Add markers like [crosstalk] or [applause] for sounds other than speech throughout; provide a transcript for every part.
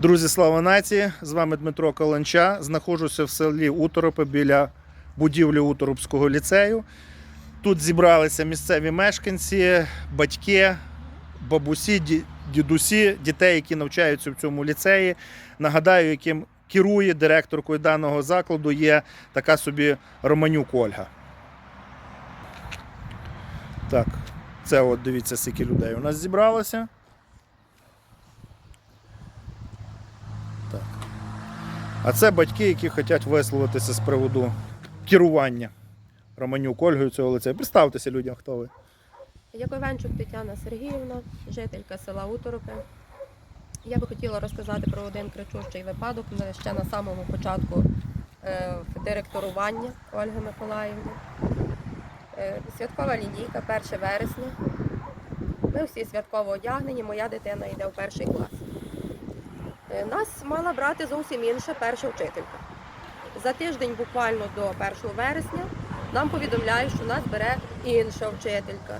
Друзі, слава нації! З вами Дмитро Каланча. Знаходжуся в селі Уторопи біля будівлі Уторопського ліцею. Тут зібралися місцеві мешканці, батьки, бабусі, дідусі, дітей, які навчаються в цьому ліцеї. Нагадаю, яким керує директоркою даного закладу є така собі Романюк Ольга. Так, це от дивіться, скільки людей у нас зібралося. А це батьки, які хочуть висловитися з приводу керування Романюк Ольгою цього лицею. Представтеся людям, хто ви. Яковенчук Тетяна Сергіївна, жителька села Уторопи. Я би хотіла розказати про один кричущий випадок ще на самому початку е, директорування Ольги Миколаївни. Е, Святкова лінійка, 1 вересня. Ми всі святково одягнені, моя дитина йде в перший клас. Е, Нас мала брати зовсім інша перша вчителька. За тиждень, буквально до 1 вересня, нам повідомляють, що нас бере інша вчителька.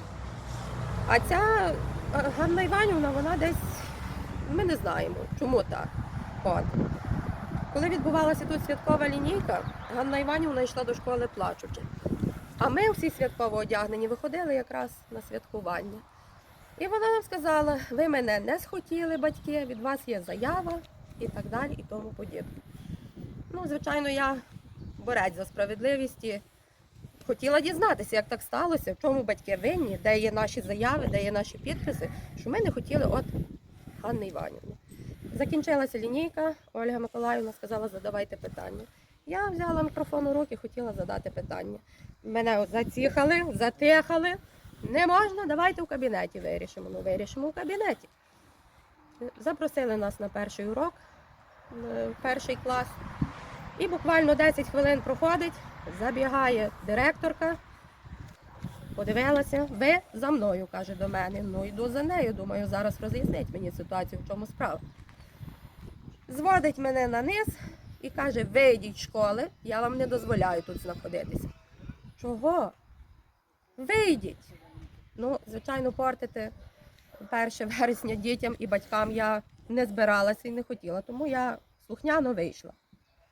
А ця е, Ганна Іванівна, вона десь, ми не знаємо, чому так. От. Коли відбувалася тут святкова лінійка, Ганна Іванівна йшла до школи плачучи. А ми всі святково одягнені виходили якраз на святкування. І вона нам сказала, ви мене не схотіли, батьки, від вас є заява і так далі, і тому подібне. Ну, звичайно, я борець за справедливість хотіла дізнатися, як так сталося, в чому батьки винні, де є наші заяви, де є наші підписи, що ми не хотіли от Ганни Іванівни. Закінчилася лінійка, Ольга Миколаївна сказала, задавайте питання. Я взяла мікрофон у руки, хотіла задати питання. Мене от заціхали, затихали. Не можна, давайте в кабінеті вирішимо. Ну, вирішимо в кабінеті. Запросили нас на перший урок, перший клас. І буквально 10 хвилин проходить, забігає директорка, подивилася, ви за мною, каже до мене. Ну йду за нею. Думаю, зараз роз'яснить мені ситуацію, в чому справа. Зводить мене на низ і каже: вийдіть з школи, я вам не дозволяю тут знаходитися. Чого? Вийдіть. Ну, звичайно, портити 1 [laughs] вересня дітям і батькам я не збиралася і не хотіла, тому я слухняно вийшла.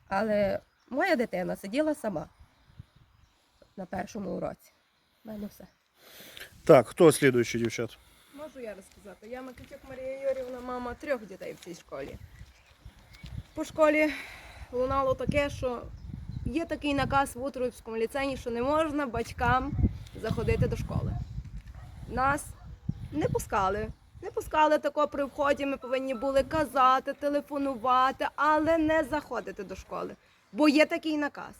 Але моя дитина сиділа сама на першому уроці. У мене все. Так, хто слідуючий, дівчат? Можу я розказати. Я Микитюк Марія Юрівна, мама трьох дітей в цій школі. По школі лунало таке, що є такий наказ в Утровському ліцеї, що не можна батькам заходити до школи. Нас не пускали. Не пускали тако при вході, ми повинні були казати, телефонувати, але не заходити до школи. Бо є такий наказ.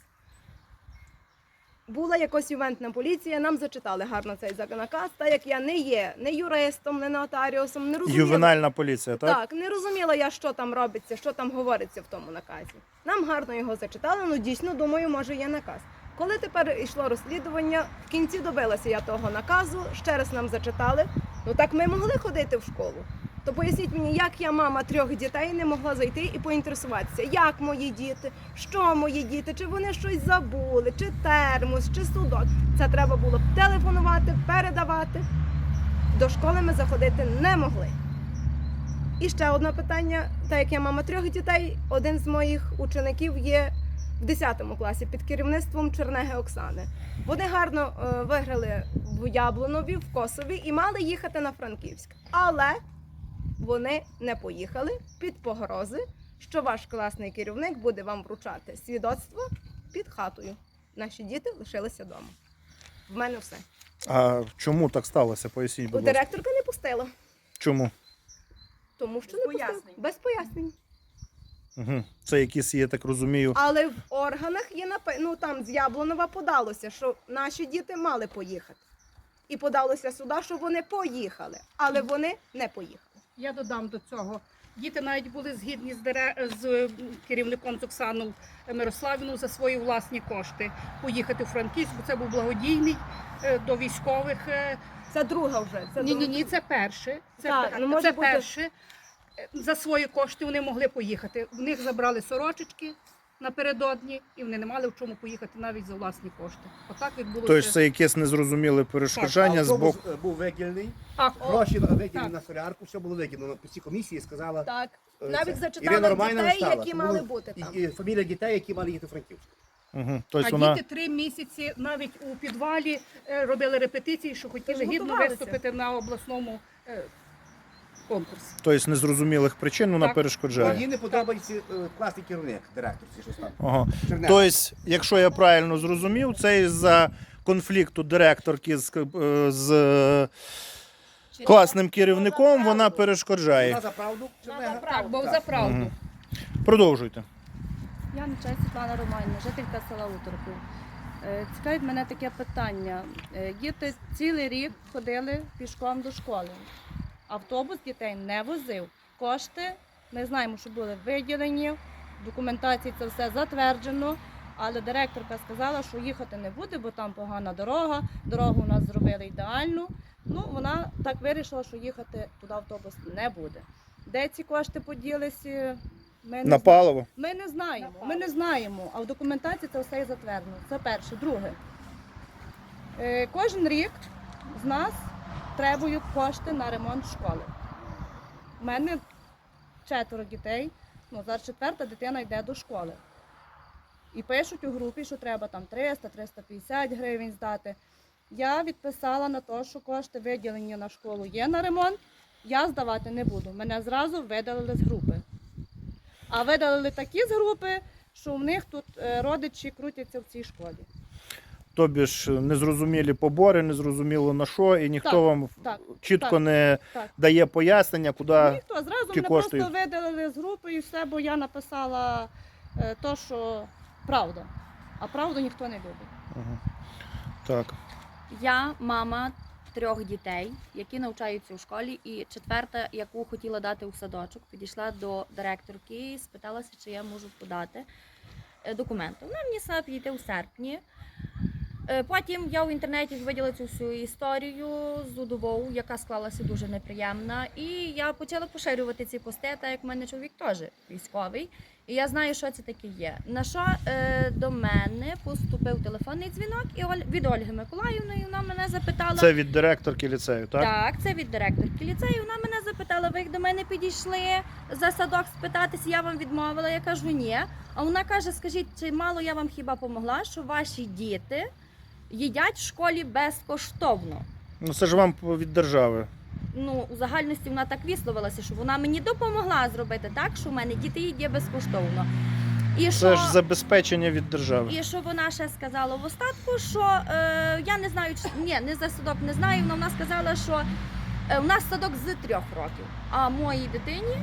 Була якось ювентна поліція, нам зачитали гарно цей наказ, так як я не є не юристом, не нотаріусом, не розуміла. Ювенальна поліція, так? Так, не розуміла я, що там робиться, що там говориться в тому наказі. Нам гарно його зачитали, ну дійсно думаю, може є наказ. Коли тепер йшло розслідування, в кінці добилася я того наказу, ще раз нам зачитали. Ну так ми могли ходити в школу. То поясніть мені, як я, мама трьох дітей, не могла зайти і поінтересуватися, як мої діти, що мої діти, чи вони щось забули, чи термос, чи судок. Це треба було телефонувати, передавати. До школи ми заходити не могли. І ще одне питання: так як я мама трьох дітей, один з моїх учеників є в 10 класі під керівництвом Чернеги Оксани. Вони гарно е, виграли в Яблунові, в Косові і мали їхати на Франківськ. Але вони не поїхали під погрози, що ваш класний керівник буде вам вручати свідоцтво під хатою. Наші діти лишилися вдома. В мене все. А чому так сталося? Поясніть, будь ласка. директорка не пустила. Чому? Тому що Без не пустила. пояснень. Без пояснень. Угу. Це якісь, я так розумію. Але в органах є напи... ну там з Яблонова подалося, що наші діти мали поїхати. І подалося сюди, що вони поїхали, але вони не поїхали. Я додам до цього. Діти навіть були згідні з, дире... з керівником з Оксану Мирославівну за свої власні кошти поїхати у Франківськ, бо це був благодійний е, до військових. е. Це друга вже. Це Ні, ні, друга. ні, це перше. Це, Так, пер- ну, може це бути- перше. За свої кошти вони могли поїхати. В них забрали сорочечки, напередодні, і вони не мали в чому поїхати навіть за власні кошти. Отак відбулося. Тобто це якесь незрозуміле перешкоджання з Автобус боку. е, був виділений, Так, гроші виділені Так. на солярку, все було виділено. По цій комісії сказала. Так. е, Навіть це. зачитала Ірина Романівна дітей, стала. які Це мали було- бути там. І, і фамілія дітей, які мали їхати в Франківськ. Угу. а Тобто вона діти три місяці навіть у підвалі е, робили репетиції, що хотіли Тож гідно готувалися. виступити на обласному е, конкурсі. тобто, з незрозумілих причин вона Так. перешкоджає. Їй не подобається е, класний керівник, директор, чи щось там. Ага. Тобто, якщо я правильно зрозумів, це із-за конфлікту директорки з, е, з е, класним керівником вона перешкоджає. Вона за правду? Чернега? Так, бо за правду. Продовжуйте. Я Нечай Світлана Романівна, жителька села Уторопів. Е, Цікавить мене таке питання. Е, Діти цілий рік ходили пішком до школи. Автобус дітей не возив. Кошти ми знаємо, що були виділені, в документації це все затверджено. Але директорка сказала, що їхати не буде, бо там погана дорога. Дорогу у нас зробили ідеальну. Ну, вона так вирішила, що їхати туди автобус не буде. Де ці кошти поділися? Ми не На паливо. Ми не знаємо. Ми не знаємо. А в документації це все і затверджено. Це перше. Друге. Е, кожен рік з нас требують кошти на ремонт школи. У мене четверо дітей. Ну, зараз четверта дитина йде до школи. І пишуть у групі, що треба там 300-350 гривень здати. Я відписала на те, що кошти виділені на школу є на ремонт. Я здавати не буду. Мене зразу видалили з групи. А видалили такі з групи, що в них тут е, родичі крутяться в цій школі. Тобі ж незрозумілі побори, незрозуміло на що, і ніхто Так, вам так, чітко так, не так. дає пояснення, куди. Ніхто зразу ті мене кошти- просто видалили з групи і все, бо я написала е, то, що правда. А правду ніхто не любить. Ага. Так. Я мама трьох дітей, які навчаються у школі, і четверта, яку хотіла дати у садочок, підійшла до директорки і спиталася, чи я можу подати е, документи. Вона мені сказала підійти у серпні. Е, Потім я в інтернеті виділа цю всю історію з удовою, яка склалася дуже неприємна. І я почала поширювати ці пости, так як в мене чоловік теж військовий. І я знаю, що це таке є. На що е, до мене поступив телефонний дзвінок і Оль- від Ольги Миколаївни, і вона мене запитала. Це від директорки ліцею, так? Так, це від директорки ліцею. Вона мене запитала, ви як до мене підійшли за садок спитатися, я вам відмовила. Я кажу, ні. А вона каже: скажіть, чи мало я вам хіба помогла, що ваші діти їдять в школі безкоштовно? Ну це ж вам від держави. Ну, у загальності вона так висловилася, що вона мені допомогла зробити так, що в мене діти їдять безкоштовно. І Це що... ж забезпечення від держави. І що вона ще сказала в остатку, що е, я не знаю, чи ні, не за садок не знаю. але вона сказала, що е, у нас садок з трьох років. А моїй дитині,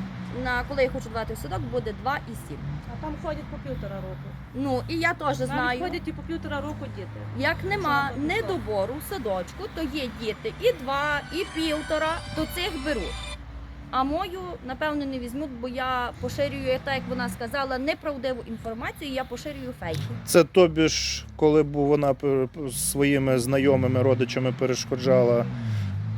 на коли я хочу давати в садок, буде два і сім. А там ходять по півтора року. Ну і я теж Навіть знаю, ходять і по півтора року діти. як нема Що недобору в садочку, то є діти і два, і півтора, то цих беруть. А мою, напевно, не візьмуть, бо я поширюю, так як вона сказала, неправдиву інформацію, я поширюю фейки. Це тобі ж, коли б вона з своїми знайомими родичами перешкоджала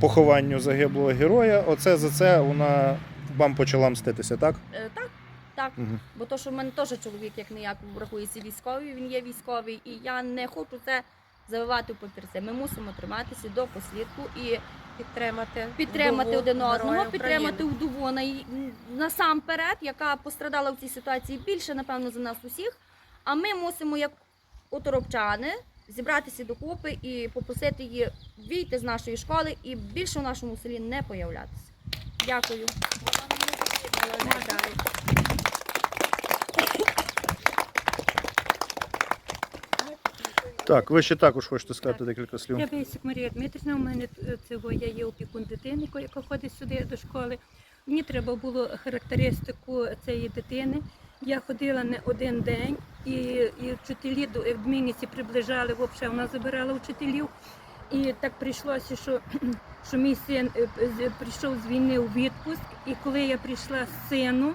похованню загиблого героя, оце за це вона вам почала мститися, так? Е, так, так. Угу. Бо то, що в мене теж чоловік як ніяк рахується військовий, він є військовий, і я не хочу це завивати в папірці. Ми мусимо триматися до послідку і Підтримати, підтримати вдову один одного, Героя підтримати України. вдову най- насамперед, яка пострадала в цій ситуації більше, напевно, за нас усіх. А ми мусимо, як оторопчани, зібратися докупи і попросити її вийти з нашої школи і більше в нашому селі не появлятися. Дякую. Так, ви ще також хочете сказати декілька слів. Я Бейсик Марія Дмитрівна, у мене е, цього я є опікун дитини, яка ходить сюди до школи. Мені треба було характеристику цієї дитини. Я ходила не один день, і, і вчителі до в приближали, взагалі вона забирала вчителів. І так прийшлося, що, що мій син е, прийшов з війни у відпуск, і коли я прийшла з сином,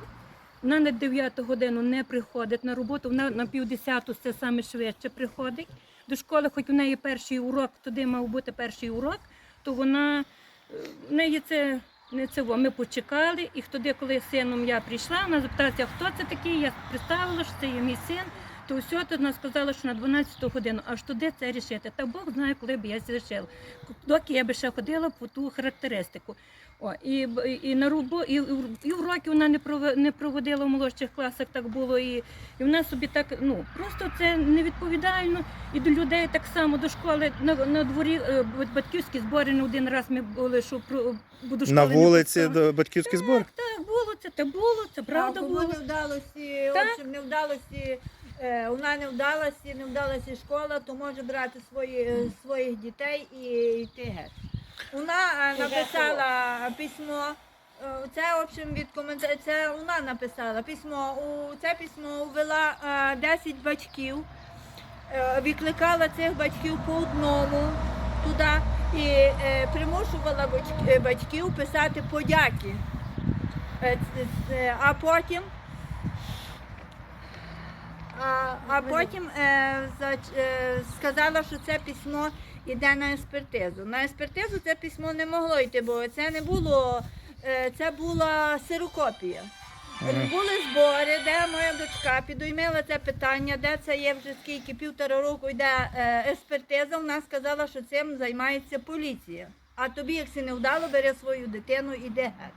вона на 9 годину не приходить на роботу, вона на півдесяту це саме швидше приходить до школи, хоч у неї перший урок, туди мав бути перший урок, то вона е, в неї це Не цього. Ми почекали, і тоді, коли з сином я прийшла, вона запиталася, хто це такий. Я представила, що це є мій син. То все, то вона сказала, що на 12 годину, аж туди це рішити. Та Бог знає, коли б я зрішила. Доки я би ще ходила по ту характеристику. О, і, і на рубо, і, і уроки вона не не проводила в молодших класах, так було. І, і вона собі так, ну просто це невідповідально. І до людей так само до школи на, на дворі е, батьківські збори не один раз ми були, що про бо до школи На вулиці до батьківський збор. Так, було це, та було, це правда а було. не вдалості, Так. общем, не вдалості, вона не вдалості, не вдалості школа, то може брати свої, е, своїх дітей і йти геть. Вона е, написала письмо. е, Це, в общем, від коментаря, це вона написала письмо. У це письмо ввела е, 10 батьків, е, викликала цих батьків по одному туди і е, примушувала е, батьків писати подяки. Е, А потім, а, а потім е, зач- е, сказала, що це письмо йде на експертизу. На експертизу це письмо не могло йти, бо це не було, е, це була сирокопія. Мгм. Були збори, де моя дочка підіймала це питання, де це є вже скільки півтора року йде е, експертиза. Вона сказала, що цим займається поліція. А тобі, як не вдало, бери свою дитину і йде геть.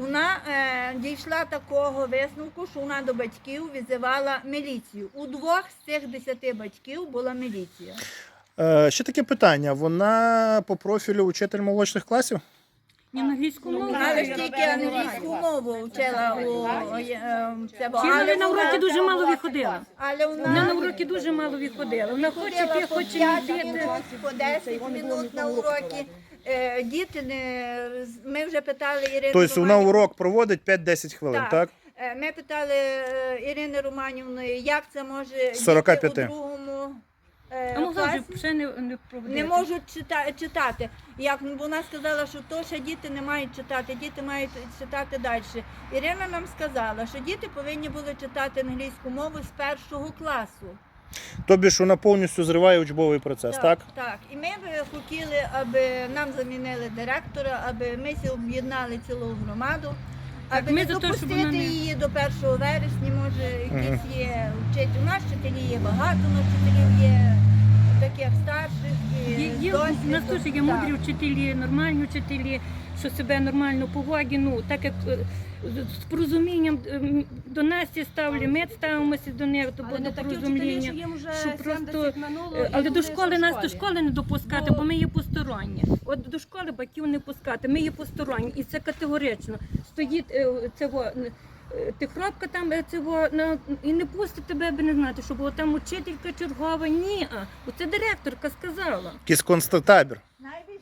Вона е, дійшла такого висновку, що вона до батьків визивала міліцію. У двох з цих десяти батьків була міліція. Е, ще таке питання. Вона по профілю учитель молодших класів? Ні, англійську мову. Але ж тільки англійську мову вчила у е, це було. Чи вона Але на уроки дуже мало виходила. Але Вона на вона уроки дуже мало виходила. Вона хоче ходила по хоче 5 не йти. минут, по 10 минут на уроки. Е, Діти не ми вже питали Ірину. Тобто вона Романівну. урок проводить 5-10 хвилин, Так. так? Е, Ми питали е, Ірини Романівни, як це може 45. діти у другому е, А могла класі вже ще не, не проводити. не можуть чита- читати. Як вона сказала, що то ще діти не мають читати, діти мають читати далі. Ірина нам сказала, що діти повинні були читати англійську мову з першого класу. Тобі ж вона повністю зриває учбовий процес, так? Так. так. І ми би хотіли, аби нам замінили директора, аби ми всі об'єднали цілу громаду. Так, Аби ми не за те, щоб допустити вона не- її до 1 вересня, може, якісь є вчителі. У нас вчителі є багато, у нас вчителів є таких старших і Є, є, з у нас досвідом. є мудрі вчителі, нормальні вчителі, що себе нормально поваді, ну, так як е, з порозумінням е, до нас ці ставлять, ми ставимося до них, то буде порозуміння. що їм вже що просто, минуло, Е, і Але до школи в нас до школі. школи не допускати, Бо- бо ми є посторонні. От до школи батьків не пускати, ми є посторонні, і це категорично. Стоїть е, цього. Е, Тихробка там е, цього на і не пустить тебе, би не знати, що було там учителька чергова. Ні, а оце директорка сказала. Якийсь констатабір.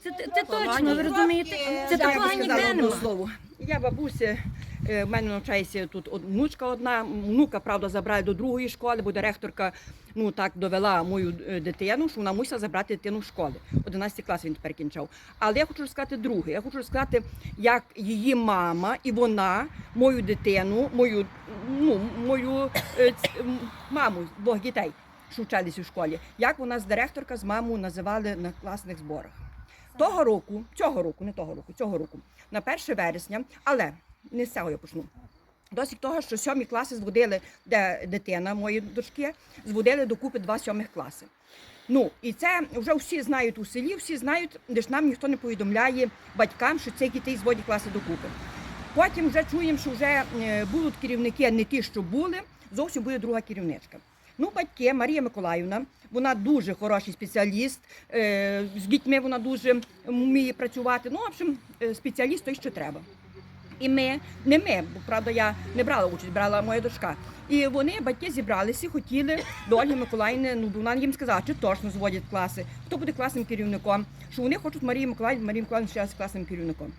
Це, це точно, ви розумієте? Це Я такого ніде немає. слово. Я бабуся, е, в мене навчається тут внучка одна, внука, правда, забрали до другої школи, бо директорка ну так довела мою е, дитину, що вона мусила забрати дитину з школи. 11 клас він тепер кінчав. Але я хочу розказати друге. Я хочу розказати, як її мама і вона, мою дитину, мою, ну, мою е, маму, двох дітей, що вчилися в школі, як вона з директорка з мамою називали на класних зборах. Того року, цього року, не того року, цього року, на 1 вересня, але не з цього я почну. Досить того, що сьомі класи зводили, де дитина моєї дочки, зводили докупи два сьомих класи. Ну, і це вже всі знають у селі, всі знають, де ж нам ніхто не повідомляє батькам, що ці дітей зводять класи докупи. Потім вже чуємо, що вже е, будуть керівники не ті, що були, зовсім буде друга керівничка. Ну, батьки, Марія Миколаївна, вона дуже хороший спеціаліст, е, з дітьми вона дуже вміє працювати. Ну, в общем, е, спеціаліст той, що треба. І ми, не ми, бо правда, я не брала участь, брала моя дочка. І вони, батьки, зібралися, хотіли до Ольги Миколаївни, ну вона їм сказала, чи точно зводять класи, хто буде класним керівником, що вони хочуть Марії Миколаївні, Марії Миколаївні ще раз класним керівником.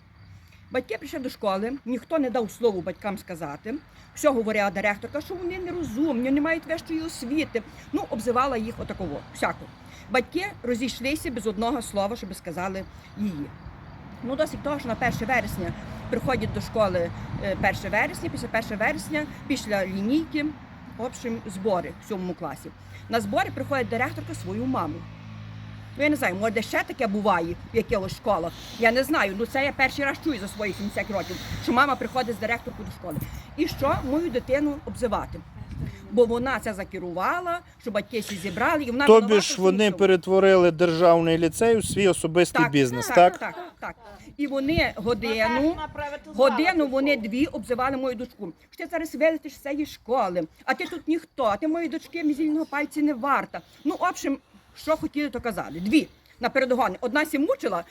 Батьки прийшли до школи, ніхто не дав слову батькам сказати. Все говорила директорка, що вони нерозумні, не мають вищої освіти. Ну, обзивала їх отаково, всяко. Батьки розійшлися без одного слова, щоб сказали її. Ну, досить того, що на 1 вересня приходять до школи е, 1 вересня, після 1 вересня, після лінійки, в общем, збори в сьомому класі. На збори приходить директорка свою маму. Ну, я не знаю, може ще таке буває в якихось школах. Я не знаю. Ну це я перший раз чую за свої 70 років, що мама приходить з директоркою до школи. І що мою дитину обзивати? Бо вона це закерувала, що батьки всі зібрали, і вона Тобі ж вони перетворили державний ліцей у свій особистий бізнес, так? Так, так, так. І вони годину, годину вони дві обзивали мою дочку. Що ти зараз вилетиш з цієї школи, а ти тут ніхто, а ти моєї дочки мізільного пальці не варта. Ну, в общем, що хотіли, то казали. Дві на передогоні. Одна сі мучила,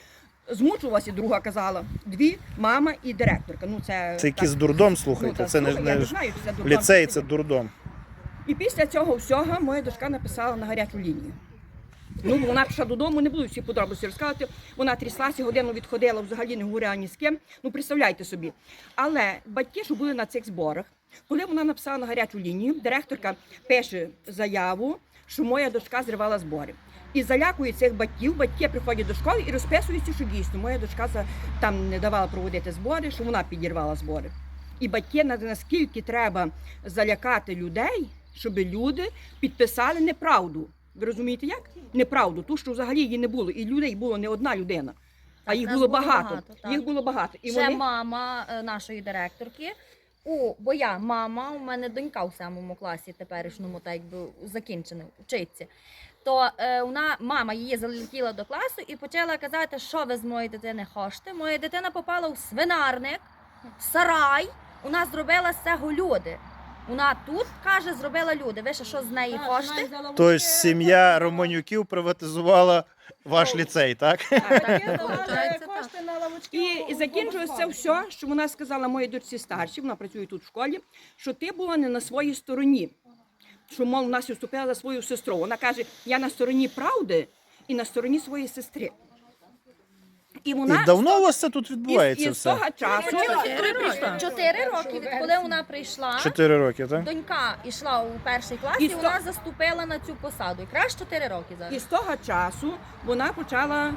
змучувалася, друга казала. Дві мама і директорка. Ну, це, Це якийсь так. дурдом, Ну, слухайте. та Це не, я не не знаю, це дурдом, ліцей, це дурдом. І після цього всього моя дочка написала на гарячу лінію. Ну, вона пішла додому, не буду всі подробиці розказувати. Вона тряслася, годину відходила, взагалі не говорила ні з ким. Ну, представляйте собі. Але батьки, що були на цих зборах, коли вона написала на гарячу лінію, директорка пише заяву, що моя дочка зривала збори. І залякує цих батьків, батьки приходять до школи і розписуються, що дійсно моя дочка там не давала проводити збори, що вона підірвала збори. І батьки на- наскільки треба залякати людей, щоб люди підписали неправду. Ви розумієте як? Неправду, ту, що взагалі її не було. І людей було не одна людина, а їх нас було багато. так. їх було багато. І Ще вони мама е, нашої директорки. У, бо я мама, у мене донька у самому класі теперішньому, так якби закінчена, вчиться. То е, вона, мама її залетіла до класу і почала казати, що ви з моєї дитини хочете. Моя дитина попала у свинарник, в сарай. У нас зробила з цього люди. Вона тут каже, зробила люди. Ви ще що з неї хочете? Тобто сім'я Романюків приватизувала ваш ліцей, так? Так, кошти на лавочки. І, і закінчилось це все, що вона сказала моїй дочці старшій, вона працює тут в школі, що ти була не на своїй стороні. Що, мов, вона вступила за свою сестру. Вона каже, я на стороні правди і на стороні своєї сестри. І вона І давно у вас це тут і, відбувається і з все? того часу Чотири роки. Чотири роки, відколи вона прийшла. Чотири роки, так? Донька йшла у перший клас, І і сто- вона заступила на цю посаду. Якраз 4 роки І зараз. з того часу вона почала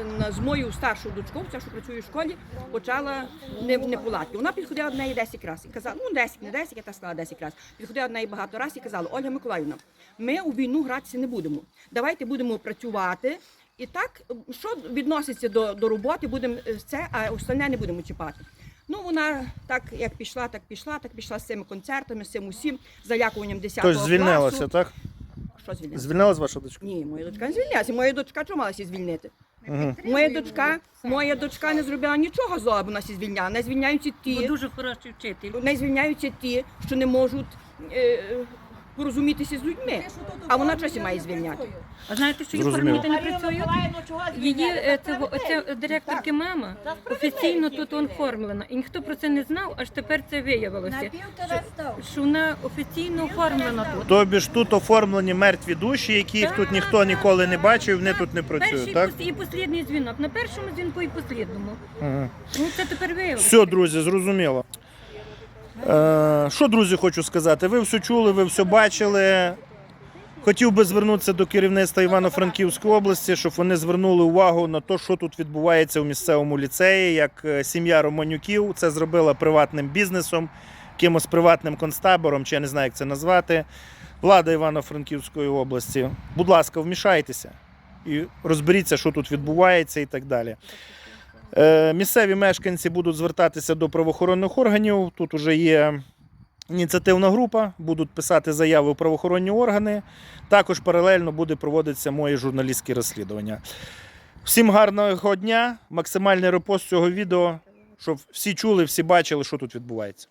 е, на- з моєю старшою дочкою, ця, що працює в школі, почала не, не пулати. Вона підходила до неї 10 разів і казала, ну 10, не 10, я так сказала 10 разів. Підходила до неї багато разів і казала, Ольга Миколаївна, ми у війну гратися не будемо. Давайте будемо працювати. І так, що відноситься до, до роботи, будемо е, це, а остальне не будемо чіпати. Ну, вона так як пішла, так пішла, так пішла з цими концертами, з цим усім, залякуванням 10 Тобто класу. звільнилася, так? Що звільнилася? Звільнилась ваша дочка? Ні, моя дочка не звільнилася. Моя дочка чого малася звільнити? Угу. Моя дочка, моя дочка не зробила нічого злого, бо вона сі звільняла. Не звільняються Бо ті, дуже хороший вчитель. не звільняються ті, що не можуть е, порозумітися з людьми. А вона чогось має звільняти. А знаєте, що їх Зрозуміло. не працюють? Її е, цього, оця директорки мама офіційно тут оформлена. І ніхто про це не знав, аж тепер це виявилося. Що вона офіційно оформлена тут. Тобі ж тут оформлені мертві душі, яких тут ніхто ніколи не бачив, вони тут не працюють, Перший так? пос- і послідний дзвінок. На першому дзвінку і послідному. Ну це тепер виявилося. Все, друзі, зрозуміло. Е, що, друзі, хочу сказати? Ви все чули, ви все бачили. Хотів би звернутися до керівництва Івано-Франківської області, щоб вони звернули увагу на те, що тут відбувається у місцевому ліцеї, як е, сім'я Романюків це зробила приватним бізнесом, якимось приватним концтабором, чи я не знаю, як це назвати. Влада Івано-Франківської області. Будь ласка, вмішайтеся і розберіться, що тут відбувається і так далі. Е, Місцеві мешканці будуть звертатися до правоохоронних органів. Тут вже є ініціативна група, будуть писати заяви в правоохоронні органи. Також паралельно буде проводитися моє журналістське розслідування. Всім гарного дня, максимальний репост цього відео, щоб всі чули, всі бачили, що тут відбувається.